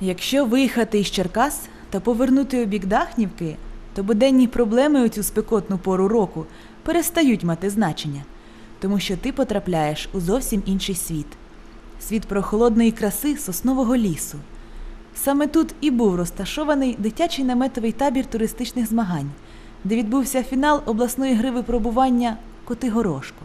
Якщо виїхати із Черкас та повернути у бік Дахнівки, то буденні проблеми у цю спекотну пору року перестають мати значення, тому що ти потрапляєш у зовсім інший світ світ прохолодної краси соснового лісу. Саме тут і був розташований дитячий наметовий табір туристичних змагань, де відбувся фінал обласної гри випробування Котигорошко.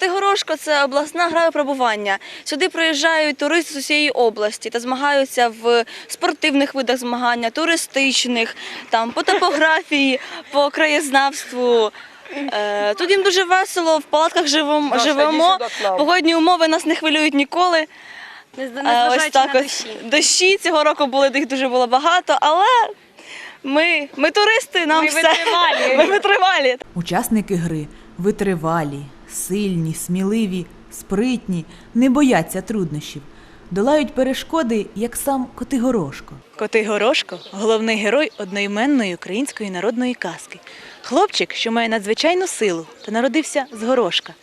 Котигорошко це обласна гра випробування. Сюди приїжджають туристи з усієї області та змагаються в спортивних видах змагання, туристичних, там по топографії, по краєзнавству. Е, Тут їм дуже весело, в палатках живемо, живемо. Погодні умови нас не хвилюють ніколи. Е, Ось так ось. Дощі цього року були, їх дуже було багато, але ми, ми туристи, нам Ми все. витривалі. Ми витривалі. Учасники гри витривалі, сильні, сміливі, спритні, не бояться труднощів, долають перешкоди, як сам Котигорошко. Котигорошко головний герой одноіменної української народної казки. Хлопчик, що має надзвичайну силу та народився з горошка.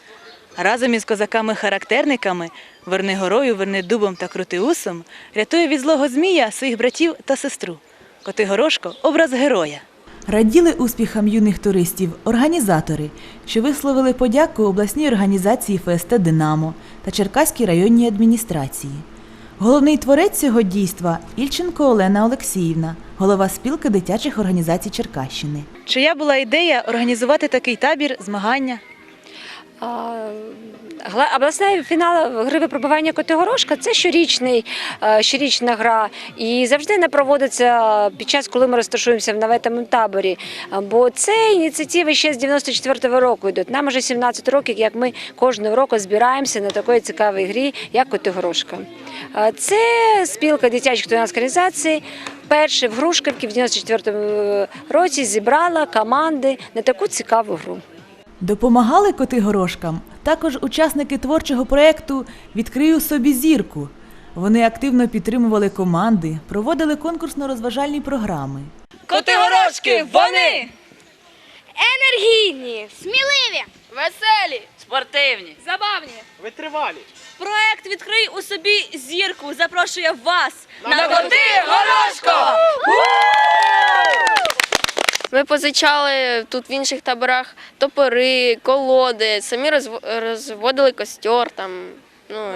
Разом із козаками-характерниками Вернигорою, Вернидубом та Крутиусом рятує від злого змія своїх братів та сестру. Котигорошко образ героя. Раділи успіхам юних туристів організатори, що висловили подяку обласній організації ФСТ Динамо та Черкаській районній адміністрації. Головний творець цього дійства Ільченко Олена Олексіївна, голова спілки дитячих організацій Черкащини. Чия була ідея організувати такий табір змагання? Обласний фінал гри випробування Котигорошка це щорічний, е, щорічна гра. І завжди не проводиться під час, коли ми розташуємося в наветому таборі. Бо це ініціативи ще з 94-го року йдуть. Нам вже 17 років, як ми кожного року збираємося на такої цікавій грі, як Котигорошка. Це спілка дитячих юнацьких організацій. Перше в Грушківці в 94-му році зібрала команди на таку цікаву гру. Допомагали котигорошкам також учасники творчого проєкту Відкрию собі зірку. Вони активно підтримували команди, проводили конкурсно-розважальні програми. Котигорошки, вони! енергійні, сміливі, Веселі, Спортивні. забавні. Витривалі. Проект Відкрий у собі зірку запрошує вас на, Котигорошко! Ми позичали тут в інших таборах топори, колоди, самі розв- розводили костер, там, ну,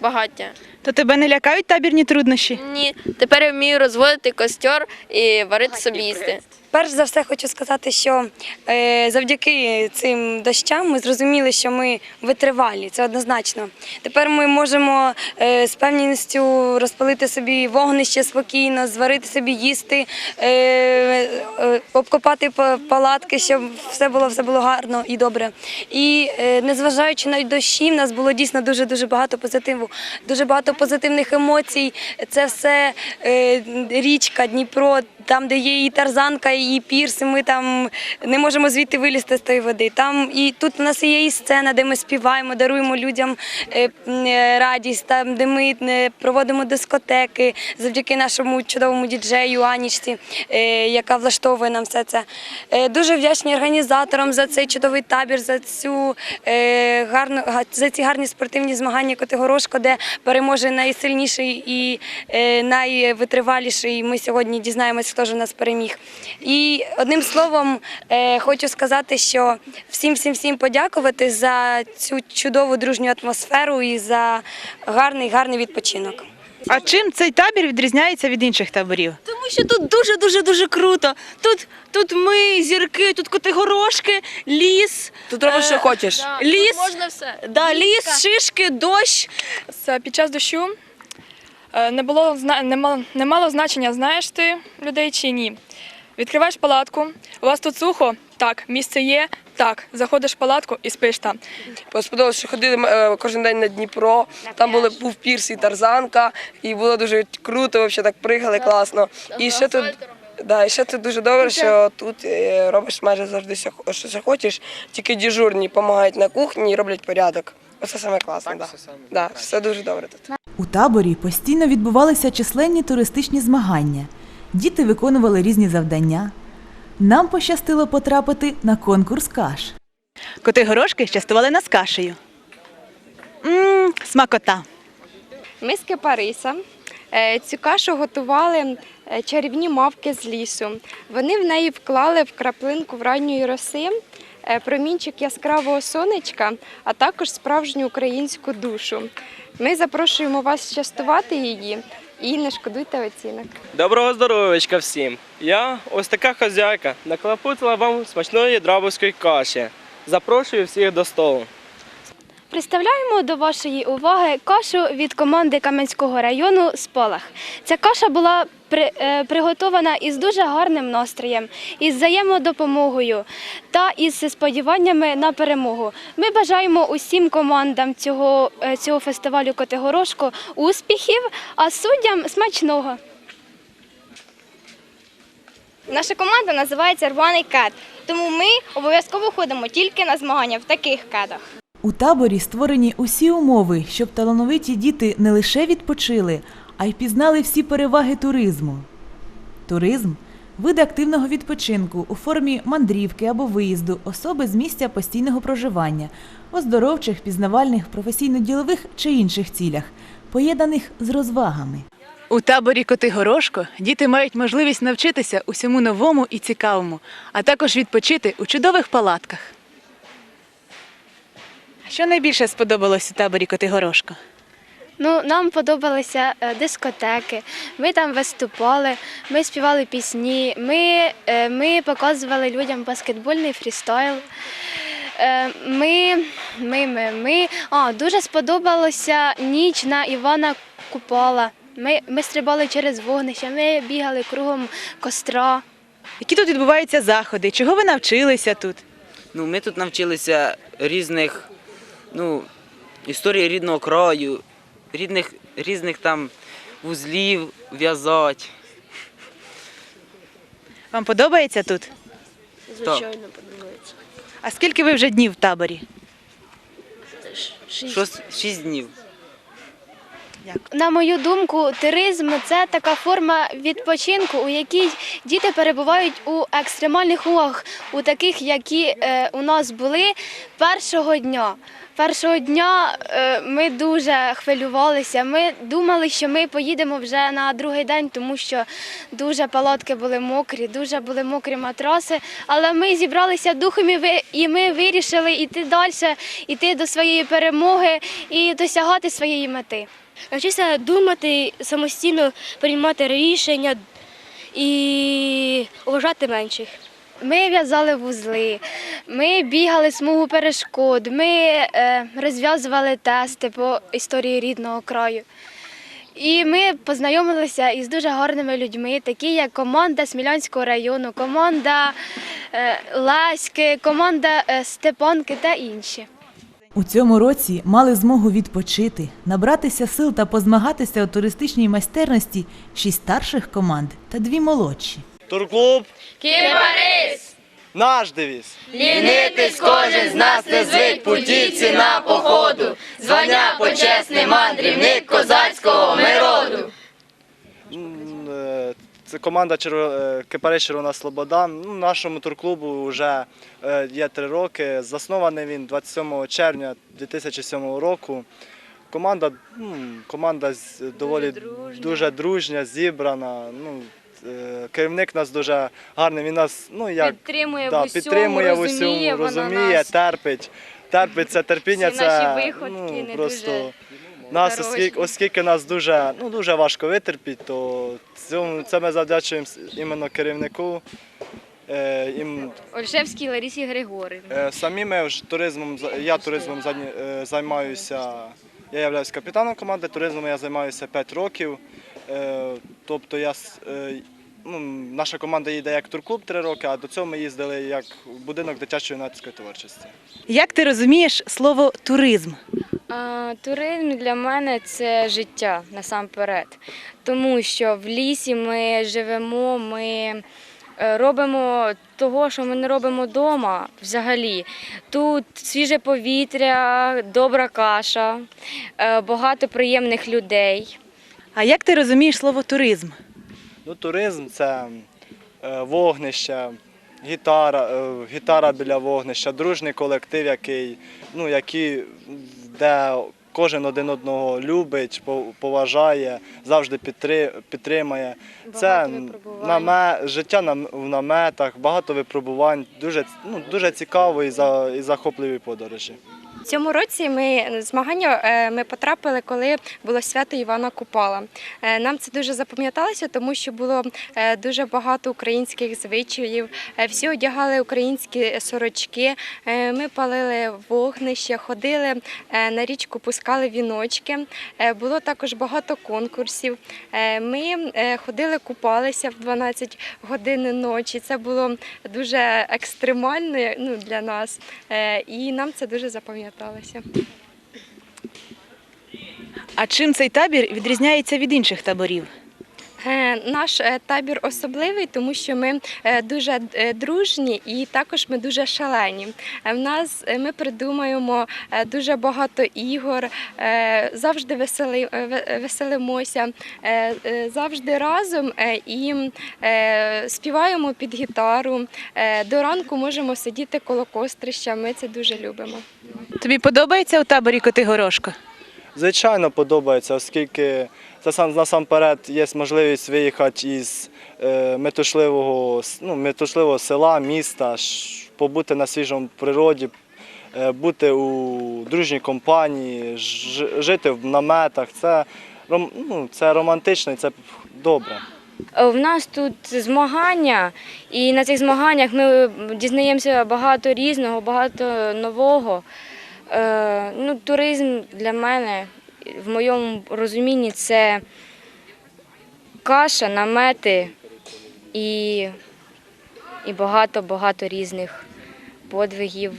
багаття. То тебе не лякають табірні труднощі? Ні, тепер я вмію розводити костер і варити собі їсти. Перш за все хочу сказати, що е, завдяки цим дощам ми зрозуміли, що ми витривалі, це однозначно. Тепер ми можемо е, з певністю розпалити собі вогнище спокійно, зварити собі їсти, е, е, обкопати палатки, щоб все було, все було гарно і добре. І е, незважаючи на дощі, в нас було дійсно дуже дуже багато позитиву, дуже багато позитивних емоцій. Це все е, річка, Дніпро, там, де є і тарзанка, і пірс, ми там не можемо звідти вилізти з тої води. Там і тут у нас є і сцена, де ми співаємо, даруємо людям е, е, радість, там, де ми е, проводимо дискотеки завдяки нашому чудовому діджею Анічці, яка влаштовує нам все це. Дуже вдячні організаторам за цей чудовий табір, за цю гарну га- за ці гарні спортивні змагання Котигорошко, де переможе найсильніший і найвитриваліший. Ми сьогодні дізнаємось, хто ж у нас переміг. І одним словом, е, хочу сказати, що всім всім всім подякувати за цю чудову дружню атмосферу і за гарний гарний відпочинок. А чим цей табір відрізняється від інших таборів? Тому що тут дуже дуже дуже круто. Тут, тут ми, зірки, тут котигорошки, ліс. Тут робиш, що хочеш. Ліс, Можна все. да, ліс, шишки, дощ. Під час дощу е, не було не мало, значення, знаєш ти людей чи ні. Відкриваєш палатку, у вас тут сухо, так, місце є, так, заходиш в палатку і спиш там. Сподобалося, що ходили е, кожен день на Дніпро. Там були був пірс і тарзанка, і було дуже круто, взагалі так пригали класно. І ще тут. Да, і ще тут дуже добре, що тут е, робиш майже завжди що захочеш, тільки дежурні допомагають на кухні і роблять порядок. Оце саме класне. Да. Да, все дуже добре тут. У таборі постійно відбувалися численні туристичні змагання. Діти виконували різні завдання. Нам пощастило потрапити на конкурс каш. Коти-горошки частували нас кашею. Мм, смакота. миски Париса, Е, Цю кашу готували е, чарівні мавки з лісу. Вони в неї вклали в краплинку вранньої роси, промінчик яскравого сонечка, а також справжню українську душу. Ми запрошуємо вас частувати її і не шкодуйте оцінок. Доброго здоров'ячка всім! Я ось така хазяйка наклапутила вам смачної драбовської каші. Запрошую всіх до столу. Представляємо до вашої уваги кашу від команди Кам'янського району Спалах. Ця каша була при, е, приготована із дуже гарним настроєм, із взаємодопомогою та із сподіваннями на перемогу. Ми бажаємо усім командам цього, е, цього фестивалю Котигорошко успіхів, а суддям смачного. Наша команда називається Рваний кат, тому ми обов'язково ходимо тільки на змагання в таких катах. У таборі створені усі умови, щоб талановиті діти не лише відпочили, а й пізнали всі переваги туризму. Туризм вид активного відпочинку у формі мандрівки або виїзду особи з місця постійного проживання, оздоровчих, пізнавальних, професійно-ділових чи інших цілях, поєднаних з розвагами. У таборі Котигорошко діти мають можливість навчитися усьому новому і цікавому, а також відпочити у чудових палатках. Що найбільше сподобалось у таборі Котигорошко? Ну, нам подобалися е, дискотеки. Ми там виступали, ми співали пісні, ми, е, ми показували людям баскетбольний фрістайл. Е, Ми, ми, ми, ми. А, дуже сподобалося ніч на Івана Купала. Ми, ми стрибали через вогнище, ми бігали кругом костра. Які тут відбуваються заходи? Чого ви навчилися тут? Ну, ми тут навчилися різних ну, історії рідного краю, рідних, різних там вузлів в'язати. Вам подобається тут? Звичайно, подобається. А скільки ви вже днів в таборі? Шост, шість днів. На мою думку, туризм це така форма відпочинку, у якій діти перебувають у екстремальних умовах, у таких, які е, у нас були першого дня. Першого дня е, ми дуже хвилювалися. Ми думали, що ми поїдемо вже на другий день, тому що дуже палатки були мокрі, дуже були мокрі матраси. Але ми зібралися духом і ми вирішили йти далі, йти до своєї перемоги і досягати своєї мети. Навчився думати, самостійно приймати рішення і уважати менших. Ми в'язали вузли, ми бігали смугу перешкод, ми е, розв'язували тести по історії рідного краю. І ми познайомилися із дуже гарними людьми, такі як команда Смілянського району, команда е, Ласьки, команда е, Степанки та інші. У цьому році мали змогу відпочити, набратися сил та позмагатися у туристичній майстерності шість старших команд та дві молодші. Турклуб Кіпарис! Наш девіз! Лінитись кожен з нас не звик путівці на походу. Звання почесний мандрівник козацького ми роду. е, Це команда Кипарис Червона Слобода. Ну, Нашому турклубу вже е, є три роки. Заснований він 27 червня 2007 року. Команда, команда доволі дуже дружня, зібрана. Ну, е, керівник нас дуже гарний. Він нас ну, як, Підтримує да, в усьому, підтримує в розуміє, усьому, вона розуміє, нас. терпить. Терпить це терпіння. Всі це наші виходки ну, не просто дуже нас, оскільки, оскільки нас дуже, ну, дуже важко витерпіти, то цьому, це ми завдячуємо іменно керівнику. Е, їм, Ольшевській Ларісі Григорівні. е, самі ми ж туризмом, я туризмом е, займаюся, я являюсь капітаном команди, туризмом я займаюся 5 років. Е, тобто я, е, ну, наша команда їде як турклуб 3 роки, а до цього ми їздили як в будинок дитячої юнацької творчості. Як ти розумієш слово туризм? А, туризм для мене це життя насамперед, тому що в лісі ми живемо, ми е, робимо того, що ми не робимо вдома взагалі. Тут свіже повітря, добра каша, багато приємних людей. А як ти розумієш слово туризм? Ну, туризм це е, вогнище, гітара, е, гітара біля вогнища, дружний колектив, який, ну, який, де кожен один одного любить, поважає, завжди підтри- підтримує. Це життя на, в наметах, багато випробувань, дуже, ну, дуже цікаво і, за, і захопливі подорожі. Цьому році ми змагання е, ми потрапили, коли було свято Івана Купала. Е, Нам це дуже запам'яталося, тому що було е, дуже багато українських звичаїв. Е, Всі одягали українські сорочки. Е, Ми палили вогнище, ходили е, на річку, пускали віночки. Е, Було також багато конкурсів. Е, Ми е, ходили, купалися в 12 годин ночі. Це було дуже екстремально ну, для нас, Е, і нам це дуже запам'яталося. А чим цей табір відрізняється від інших таборів? Е, Наш е, табір особливий, тому що ми е, дуже дружні і також ми дуже шалені. В нас ми придумаємо дуже багато ігор, завжди весели, веселимося, завжди разом і співаємо під гітару. До ранку можемо сидіти коло кострища. Ми це дуже любимо. Тобі подобається у таборі Котигорошко? Звичайно, подобається, оскільки насамперед є можливість виїхати із е, метушливого, ну, метушливого села, міста, побути на свіжому природі, е, бути у дружній компанії, жити в наметах. Це, ну, це романтично і це добре. В нас тут змагання, і на цих змаганнях ми дізнаємося багато різного, багато нового. Е, ну, туризм для мене, в моєму розумінні, це каша, намети і, і багато-багато різних подвигів.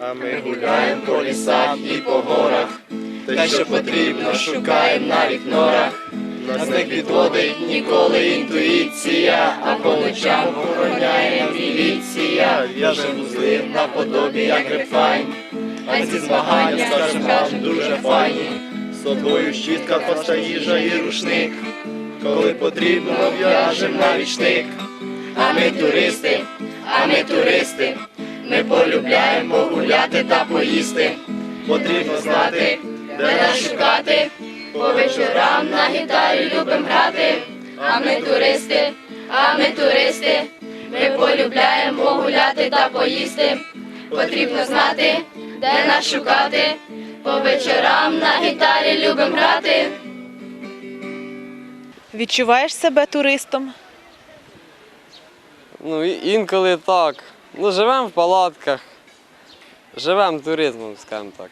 А ми гуляємо по лісах і по горах, те, що потрібно, шукаємо навіть норах. Нас не підводить ніколи інтуїція, а по ночам охороняє міліція. В'яже вузли наподобі як репфайн, ці змагання, скажем вам, дуже файні. З собою щітка, поста їжа і рушник, коли потрібно, в'яжем навіть штик. А ми туристи, а ми туристи, ми полюбляємо гуляти та поїсти. Потрібно знати, де нас шукати. По вечорам на гітарі любим грати. А ми туристи, а ми туристи, ми полюбляємо гуляти та поїсти. Потрібно знати, де нас шукати. По вечорам на гітарі любим грати. Відчуваєш себе туристом? Ну, і- інколи так. Ну, живемо в палатках, живемо туризмом, скажімо так.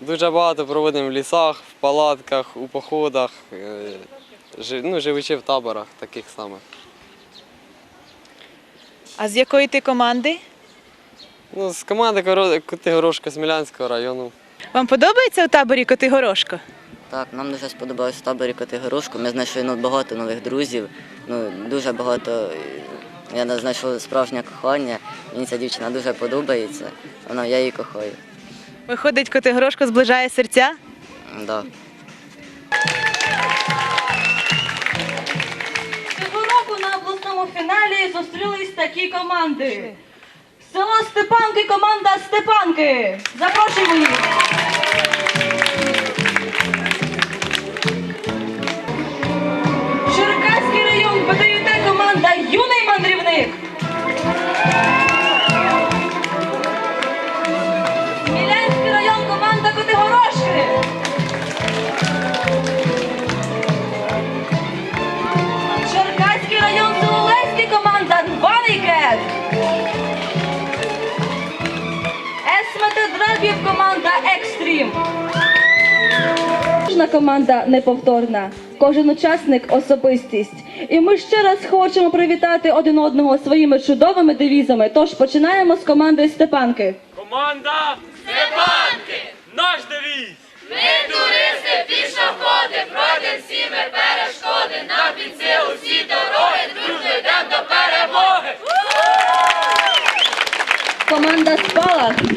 Дуже багато проводимо в лісах, в палатках, у походах, е, жи- ну, живучи в таборах таких самих. А з якої ти команди? Ну, з команди Котигорошко Смілянського району. Вам подобається у таборі Котигорошко? Так, нам дуже сподобалось в таборі Котигорошку. Ми знайшли ну, багато нових друзів, ну, дуже багато. Я знайшов справжнє кохання. Мені ця дівчина дуже подобається. Вона, я її кохаю. Виходить, Котигорошко зближає серця? Да. Цього року на обласному фіналі зустрілись такі команди. Село Степанки, команда Степанки. Запрошуємо їх. Кожна команда неповторна, кожен учасник особистість. І ми ще раз хочемо привітати один одного своїми чудовими девізами. Тож починаємо з команди Степанки. Команда Степанки! Наш девіз! Ми туристи, пішоходи, пройдемо всі ми перешкоди. Нам під силу всі дороги, дружно йдемо до перемоги. Команда Спалах.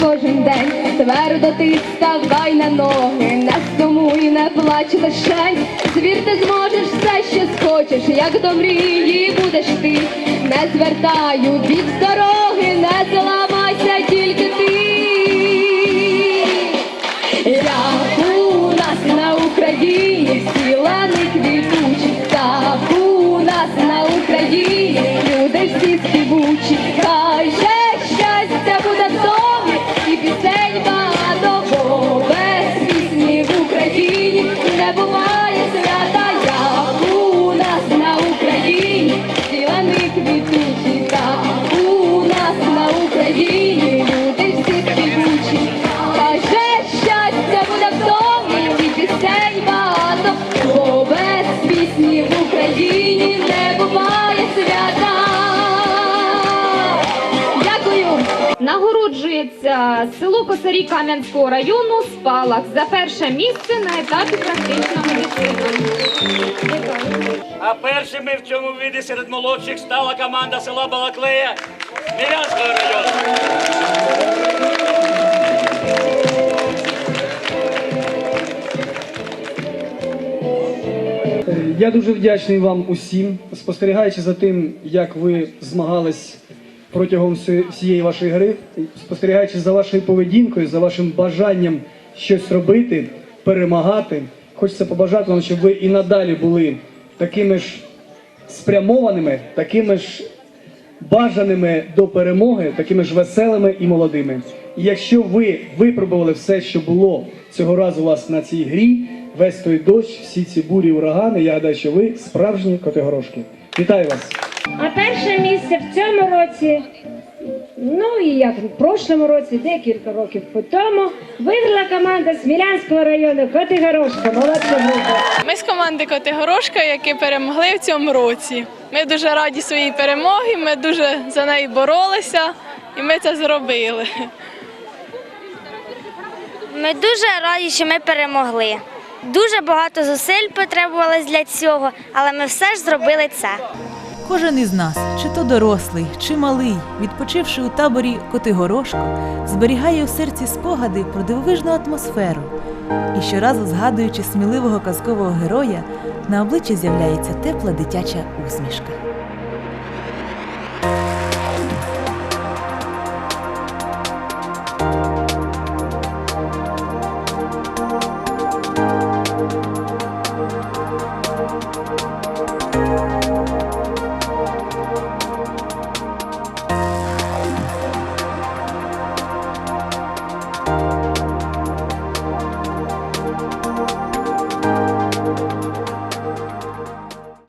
Кожен день. Твердо ти ставай на ноги, не сумуй, не плач лишень. Звір ти зможеш все, що схочеш, як до мрії будеш ти. Не звертаю від дороги, не зламайся Нагороджується село Косарі Кам'янського району Спалах за перше місце на етапі практична медицина. А першими в цьому виді серед молодших стала команда села Балаклея Мілянського району. Я дуже вдячний вам усім, спостерігаючи за тим, як ви змагались протягом всієї вашої гри, спостерігаючи за вашою поведінкою, за вашим бажанням щось робити, перемагати. Хочеться побажати вам, щоб ви і надалі були такими ж спрямованими, такими ж бажаними до перемоги, такими ж веселими і молодими. І якщо ви випробували все, що було цього разу у вас на цій грі, весь той дощ, всі ці бурі, урагани, я гадаю, що ви справжні котигорошки. Вітаю вас! А перше місце в цьому році, ну і як в прошлому році, декілька років по тому, виграла команда Смілянського району Котигорошка. Молодша група. Ми з команди Котигорошка, які перемогли в цьому році. Ми дуже раді своїй перемоги, ми дуже за неї боролися і ми це зробили. Ми дуже раді, що ми перемогли. Дуже багато зусиль потребувалось для цього, але ми все ж зробили це. Кожен із нас, чи то дорослий, чи малий, відпочивши у таборі Котигорошко, зберігає у серці спогади про дивовижну атмосферу. І щоразу, згадуючи сміливого казкового героя, на обличчі з'являється тепла дитяча усмішка.